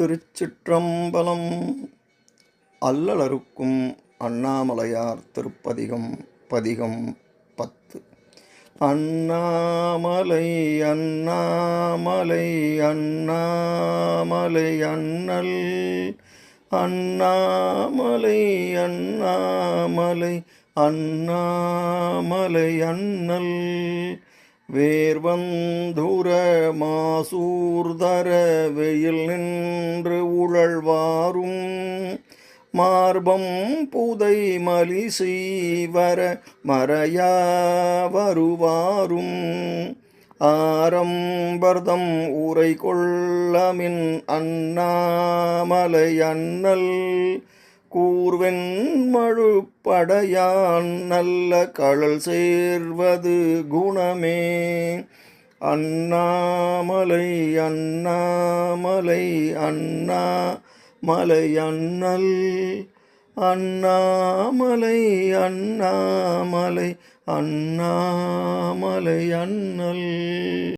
திருச்சிற்றம்பலம். அல்லலருக்கும் அண்ணாமலையார் திருப்பதிகம் பதிகம் பத்து. அண்ணாமலை அண்ணாமலை அண்ணாமலை அண்ணல். அண்ணாமலை அண்ணாமலை அண்ணாமலை அண்ணல். வேர்வந்துர மாசூர்தர வெயில் நின்று உழழ்வாரும் மார்பம் புதை மலி செய்வர மறையா வருவாரும். ஆரம்பர்தம் உரை கொள்ளமின் அண்ணாமலை அண்ணல் கூர்வெண்மழுப்படையான் நல்ல கழல் சேர்வது குணமே. அண்ணாமலை அண்ணாமலை அண்ணா மலை அண்ணல் அண்ணாமலை அண்ணாமலை அண்ணாமலை அண்ணல்.